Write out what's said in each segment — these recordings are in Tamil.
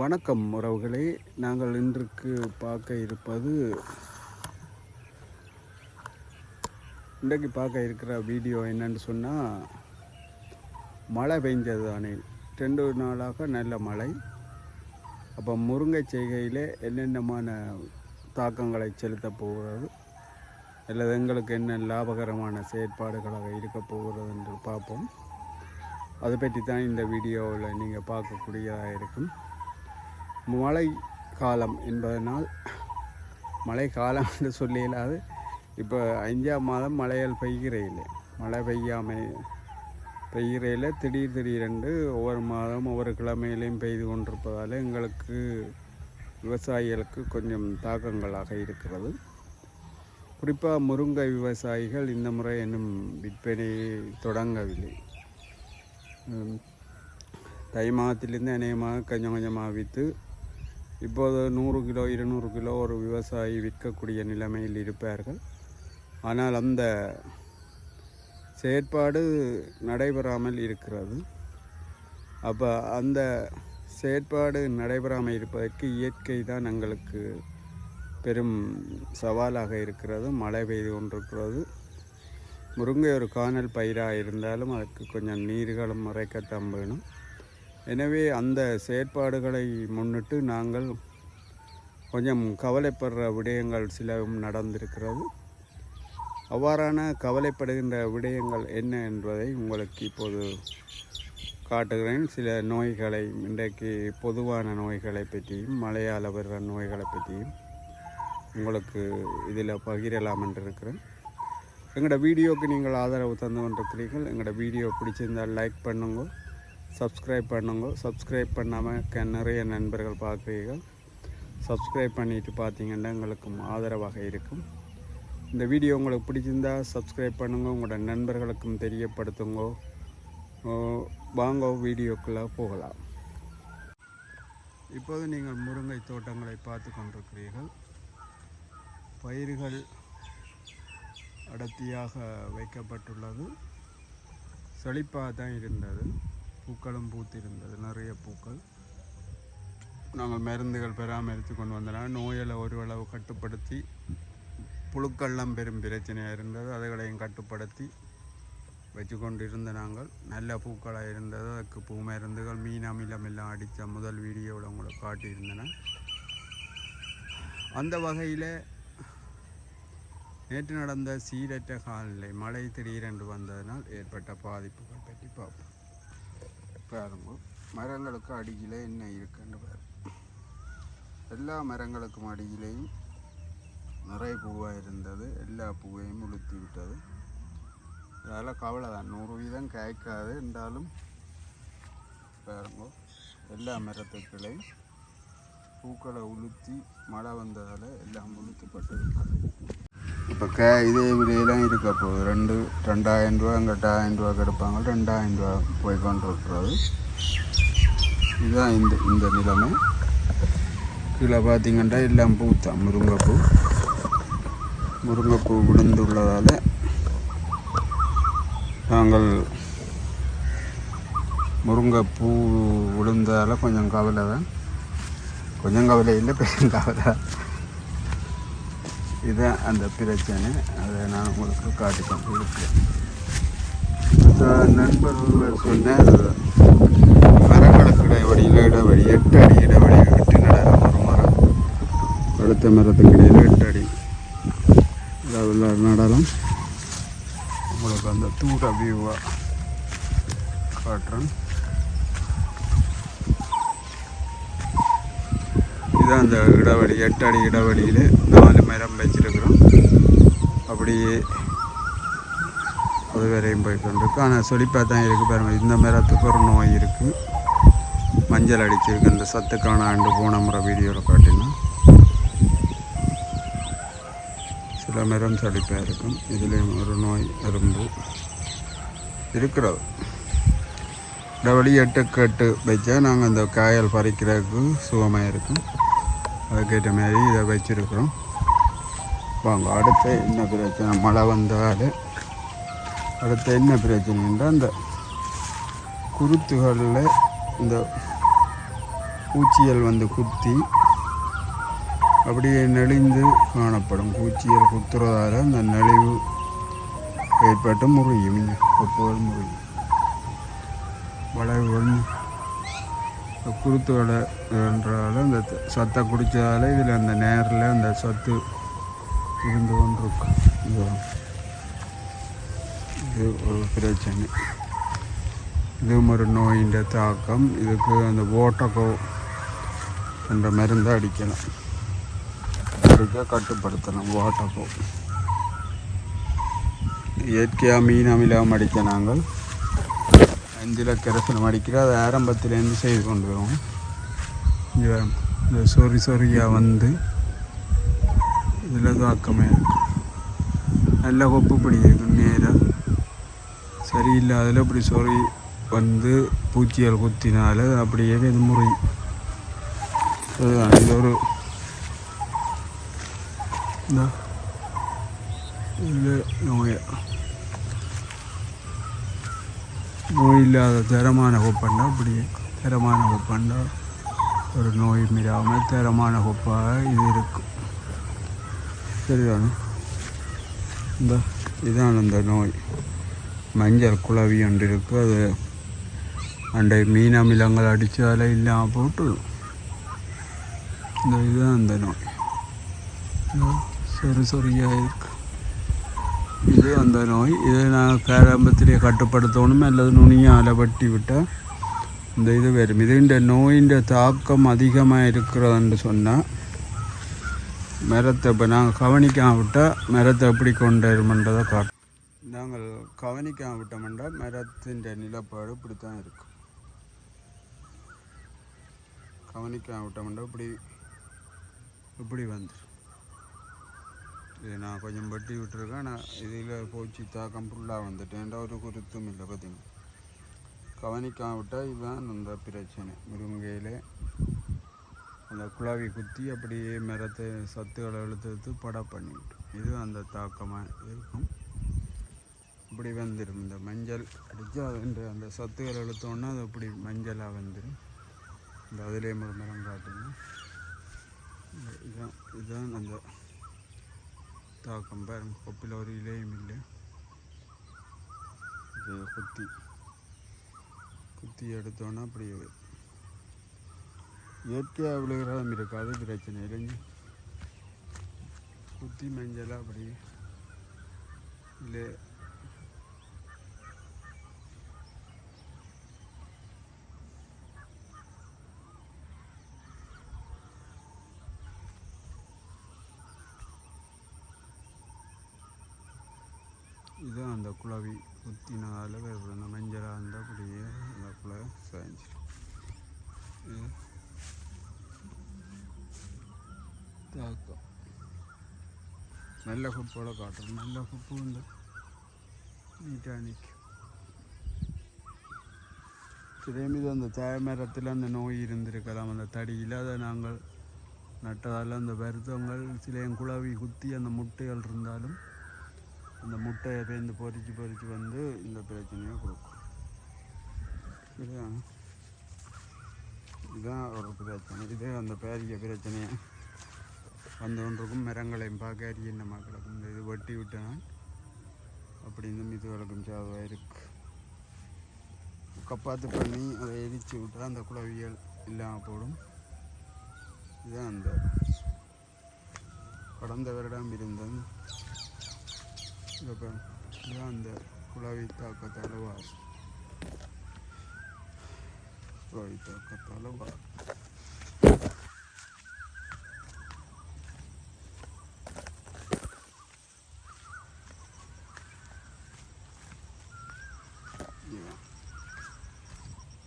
வணக்கம் உறவுகளே. நாங்கள் இன்றுக்கு பார்க்க இருப்பது இன்றைக்கு பார்க்க இருக்கிற வீடியோ என்னன்னு சொன்னால் மழை பெஞ்சது தானே ரெண்டு நாளாக நல்ல மழை. அப்போ முருங்கை செய்கையில் என்னென்னமான தாக்கங்களை செலுத்த போகிறது? அல்லது எங்களுக்கு என்ன லாபகரமான செயற்பாடுகளாக இருக்க போகிறது என்று பார்ப்போம். அதை பற்றி தான் இந்த வீடியோவில் நீங்கள் பார்க்கக்கூடியதாக இருக்கும். மழை காலம் என்பதனால் மழை காலம் என்று சொல்ல இப்போ அஞ்சாம் மாதம் மழையால் பெய்கிறதில்லை மழை பெய்யாமல் பெய்கிறையில் திடீர் திடீரென்று ஒவ்வொரு மாதம் ஒவ்வொரு கிழமையிலையும் பெய்து கொண்டிருப்பதால் எங்களுக்கு விவசாயிகளுக்கு கொஞ்சம் தாக்கங்களாக இருக்கிறது. குறிப்பாக முருங்கை விவசாயிகள் இந்த முறை இன்னும் விற்பனையை தொடங்கவில்லை. தை மாதத்திலேருந்து அநேகமாக கொஞ்சம் கொஞ்சமாக விற்று இப்போது நூறு கிலோ இருநூறு கிலோ ஒரு விவசாயி விற்கக்கூடிய நிலைமையில் இருப்பார்கள். ஆனால் அந்த செயற்பாடு நடைபெறாமல் இருக்கிறது. அப்போ அந்த செயற்பாடு நடைபெறாமல் இருப்பதற்கு இயற்கை தான் எங்களுக்கு பெரும் சவாலாக இருக்கிறது. மழை பெய்து கொண்டிருக்கிறது. முருங்கை ஒரு காணல் பயிராக இருந்தாலும் அதுக்கு கொஞ்சம் நீர்களும் முறைக்கத்தான் வேணும். எனவே அந்த செயற்பாடுகளை முன்னிட்டு நாங்கள் கொஞ்சம் கவலைப்படுற விடயங்கள் சிலவும் நடந்திருக்கிறது. அவ்வாறான கவலைப்படுகின்ற விடயங்கள் என்ன என்பதை உங்களுக்கு இப்போது காட்டுகிறேன். சில நோய்களை இன்றைக்கு பொதுவான நோய்களை பற்றியும் மழையால் வர்ற நோய்களை பற்றியும் உங்களுக்கு இதில் பகிரலாம் என்று இருக்கிறேன் எங்களோட வீடியோவுக்கு நீங்கள் ஆதரவு தந்து கொண்டிருக்கிறீர்கள். எங்களோட வீடியோ பிடிச்சிருந்தால் லைக் பண்ணுங்கள் சப்ஸ்கிரைப் பண்ணுங்க. சப்ஸ்கிரைப் பண்ணாமல் க- நிறைய நண்பர்கள் பார்க்குறீர்கள். சப்ஸ்கிரைப் பண்ணிவிட்டு பார்த்தீங்கன்னா எங்களுக்கும் ஆதரவாக இருக்கும். இந்த வீடியோ உங்களுக்கு பிடிச்சிருந்தா சப்ஸ்கிரைப் பண்ணுங்க. உங்களோட நண்பர்களுக்கும் தெரியப்படுத்துங்க. வாங்க வீடியோக்குள்ளே போகலாம். இப்போது நீங்கள் முருங்கை தோட்டங்களை பார்த்து கொண்டிருக்கிறீர்கள். பயிர்கள் அடர்த்தியாக வைக்கப்பட்டுள்ளது. செழிப்பாக தான் இருந்தது. பூக்களும் பூத்திருந்தது. நிறைய பூக்கள். நாங்கள் மருந்துகள் பராமரித்து கொண்டு வந்தனால் நோய்களை ஓரளவு கட்டுப்படுத்தி புழுக்கள்லாம் பெரும் பிரச்சனையாக இருந்தது. அதுகளையும் கட்டுப்படுத்தி வச்சு கொண்டு இருந்த நாங்கள் நல்ல பூக்களாக இருந்தது. அதுக்கு பூ மருந்துகள் மீன் அமிலம் எல்லாம் அடித்த முதல் வீடியோவில் உங்களை காட்டியிருந்தன. அந்த வகையில் நேற்று நடந்த சீரற்ற காலநிலை மழை திடீரென்று வந்ததனால் ஏற்பட்ட பாதிப்புகள் பற்றி பார்ப்போம். பாருங்க. மரங்களுக்கு அடியில் என்ன இருக்குன்னு பாரு எல்லா மரங்களுக்கும் அடியிலையும் நிறைய பூவாக இருந்தது. எல்லா பூவையும் உளுத்தி விட்டது. அதெல்லாம் கவலை தான். நூறு வீதம் காய்க்காது இருந்தாலும் பாருங்க. எல்லா மரத்துக்களையும் பூக்களை உளுத்தி மழை வந்ததால் எல்லாம் உளுத்தப்பட்டு இருக்கிறது இப்போ கே இதே விலையெல்லாம் இருக்க. போகுது ரெண்டு ரெண்டாயிரம் ரூபா அங்கே ரூபா கிடப்பாங்க. ரெண்டாயிரம் ரூபா போய் கொண்டு இதுதான் இந்த இந்த நிலைமை. கீழே பார்த்தீங்கன்னா எல்லாம் பூ தான் முருங்கைப்பூ. முருங்கைப்பூ விழுந்துள்ளதால் நாங்கள் முருங்கைப்பூ விழுந்ததால் கொஞ்சம் கவலை தான் கொஞ்சம் கவலை இல்லை பெரும் கவலை. இதுதான் அந்த பிரச்சனை. அதை நான் உங்களுக்கு காட்டி கொண்டு இருக்கிறேன் நண்பர் ஒருவர் சொன்னார் மரங்களுக்கு இடைவெளியில் இடைவெளி எட்டு அடி இடைவெளி விட்டு நடக்கும் ஒரு மரம். அடுத்த மரத்துக்கு இடையில் எட்டு அடி. அதில் நடலாம். உங்களுக்கு அந்த தூர வியூவாக காட்டுறேன். இதுதான் அந்த இடைவெளி எட்டு அடி இடைவெளியில் நாலு மரம் வச்சிருக்கிறோம். அப்படியே அது வரையும் போய் கொண்டிருக்கு ஆனால் செழிப்பாக தான் இருக்குது பாருங்கள் இந்த மரத்துக்கு ஒரு நோய் இருக்குது மஞ்சள் அடிச்சிருக்கு. அந்த சத்துக்கான ஆண்டு போன முறை வீடியோவில் காட்டினோம். சில மரம் செழிப்பாக இருக்கும். இதுலேயும் ஒரு நோய் எறும்பு இருக்கிறது. இடைவெளி எட்டு கட்டு வச்சா நாங்கள் இந்த காயல் பறிக்கிறதுக்கு சுகமாக இருக்கும். அதுக்கேற்ற மாதிரி இதை வச்சுருக்குறோம் வாங்க அடுத்து என்ன பிரச்சனை? மழை வந்தால் அடுத்து என்ன பிரச்சனைன்றா அந்த குருத்துகளில் இந்த பூச்சியல் வந்து குத்தி அப்படியே நெளிந்து காணப்படும். பூச்சியல் குத்துறதால் அந்த நெளிவு ஏற்பட்டு முறியும். இந்த கொப்புகள் முறியும். வளைவுகள் குருத்து வலை அந்த சத்தை குடித்ததால இதில் அந்த நேரில் அந்த சத்து இருந்து கொண்டிருக்கும் இது இது ஒரு பிரச்சனை. இதுவும் ஒரு நோயின் தாக்கம். இதுக்கு அந்த ஓட்டக்கோ என்ற மருந்தை அடிக்கலாம். அடிக்க கட்டுப்படுத்தணும் ஓட்டக்கோ. இயற்கையாக மீன் அமிலம் அடிக்க நாங்கள் அஞ்சில் கரைசலம் அடிக்கிற அதை ஆரம்பத்துலேருந்து செய்து கொண்டு வரோம் இங்க இந்த சொறி சொறியாக வந்து இதில் தாக்கமே இருக்கு. நல்ல கொப்பு பிடி நேராக சரியில்லாதில் இப்படி சொறி வந்து பூச்சிகள் குத்தினால அப்படியே இது முறை அதுதான் இது ஒரு இந்த நோயா நோய் இல்லாத தரமான கொப்பண்டா இப்படி தரமான கொப்பண்டா ஒரு நோய் மீறாமல் தரமான கொப்பாக இது இருக்கும். சரிதானே? இந்த இதான் அந்த நோய். மஞ்சள் குழவி ஒன்று இருக்குது அது அண்டை மீன் அமிலங்கள் அடித்ததால் இல்லாமல் போட்டு இந்த இதுதான் அந்த நோய். சரி சரியாக இருக்குது இது அந்த நோய். இதை நான் பேரம்பத்திலே கட்டுப்படுத்தணும் அல்லது நுனியால் வெட்டி விட்டால் இந்த இது வரும். இதுன்ற நோயின் தாக்கம் அதிகமாக இருக்கிறதுன்னு சொன்னால் மரத்தை இப்போ நாங்கள் கவனிக்காம விட்டால் மரத்தை எப்படி கொண்டு வருமன்றதை காட்டும். நாங்கள் கவனிக்காம விட்டோம்னா மரத்தின் நிலப்பாடு இப்படி தான் இருக்கும். கவனிக்காம இப்படி இப்படி வந்துடும் இது நான் கொஞ்சம் வெட்டி விட்டுருக்கேன். நான் இதில் போச்சு தாக்கம் ஃபுல்லாக வந்துட்டேன் ஒரு குருத்தும் இல்லை பார்த்தீங்கன்னா கவனிக்காம விட்டால் இதுதான் அந்த பிரச்சனை. முருங்கையில் அந்த குழாவி குத்தி அப்படியே மரத்தை சத்துக்களை இழுத்து படம் பண்ணிவிட்டு இது அந்த தாக்கமாக இருக்கும். இப்படி வந்துடும். இந்த மஞ்சள் அடித்து அது அந்த சத்துக்களை இழுத்தோன்னா அது அப்படி மஞ்சளாக வந்துடும். இந்த அதிலே ஒரு மரம் காட்டுங்க. இதுதான் இதுதான் அந்த தாக்கம் பாருங்க கொப்பில் ஒரு இலையும் இல்லை இது குத்தி குத்தி எடுத்தோன்னா அப்படி இயற்கையாக விழுகிறதும் இருக்கு அது பிரச்சனை இல்லைங்க குத்தி மஞ்சளாக அப்படி இல்லை இதுதான் அந்த குழவி குத்தினால வருது அந்த மஞ்சளாக இருந்தால் அப்படியே அந்த குழவை சாய்ஞ்சிடும் இது தாக்கம் நல்ல குப்போட காட்டுறோம் நல்ல குப்பு வந்து நீட்டாக நிற்கும் இதே மீது அந்த தேய மரத்தில் அந்த நோய் இருந்திருக்கலாம் அந்த தடியில் அதை நாங்கள் நட்டதால் அந்த வருத்தங்கள் சில குழவி இந்த முட்டையை பேர்ந்து பொறிச்சு பொறிச்சு வந்து இந்த பிரச்சனையை கொடுக்கும். இதுதான் இதுதான் ஒரு பிரச்சனை. இதே அந்த பேரிய பிரச்சனையை வந்து கொண்டிருக்கும் மரங்களையும் பார்க்க அரிய மக்களுக்கும் இந்த இது வெட்டி விட்டேன் அப்படி இந்த மிதுகளுக்கும் சாதுவாக இருக்குது கப்பாத்து பண்ணி அதை எரிச்சு விட்டால் அந்த குளவியல் இல்லாமல் போடும். இதுதான் அந்த கடந்த வருடம் இருந்தது இப்போ இதுதான் அந்த குழாவி தாக்கத்தால் வாசம் குழாவி தாக்கத்தால் வாசம்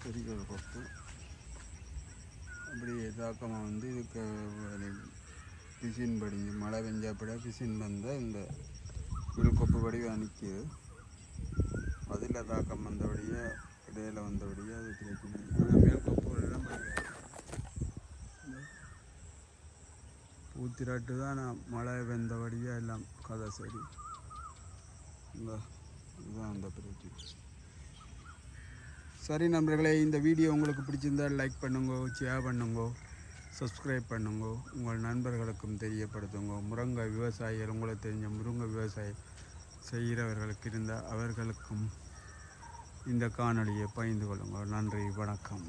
பெரிய ஒரு கொப்பு அப்படியே தாக்கமாக வந்து இதுக்கு பிசின் படிஞ்சு மழை பெஞ்சாப்பட பிசின் வந்தால் இந்த விழுக்கொப்பு வடிவாக நிற்கிது அதில் தாக்கம் வந்தபடியே இடையில வந்தபடியே அது கிடைக்கும். ஆனால் மேல்கொப்பு எல்லாம் பூத்திராட்டு தான் நான் மழை வெந்தபடியே எல்லாம் கதை சரி. இந்த இதுதான் அந்த பிரச்சனை சரி நண்பர்களே இந்த வீடியோ உங்களுக்கு பிடிச்சிருந்தால் லைக் பண்ணுங்க ஷேர் பண்ணுங்க. சப்ஸ்கிரைப் பண்ணுங்க. உங்கள் நண்பர்களுக்கும் தெரியப்படுத்துங்க. முருங்கை விவசாயிகள் உங்களுக்கு தெரிஞ்ச முருங்கை விவசாயம் செய்கிறவர்களுக்கு இருந்தால் அவர்களுக்கும் இந்த காணொலியை பகிர்ந்து கொள்ளுங்கள் நன்றி வணக்கம்.